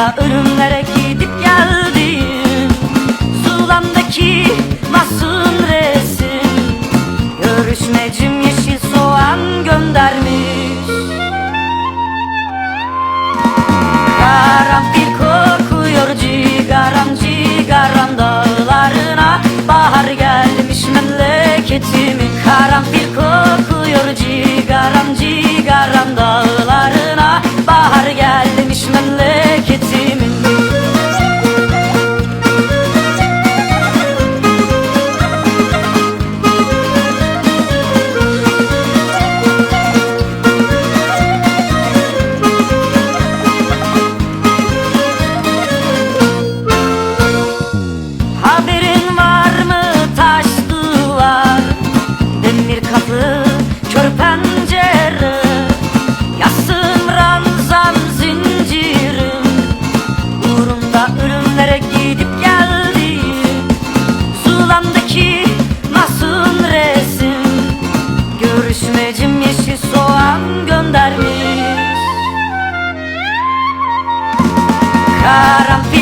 Uğrunda ölümlere gidip geldim. Zulamdaki masum resim. Görüşmecim yeşil soğan göndermiş. Karanfil kokuyor cigaram cigaram dağlarına. Bahar gelmiş memleketimin Karanfil kokuyor cigaram Görüşmecim yeşil soğan göndermiş. Karanfil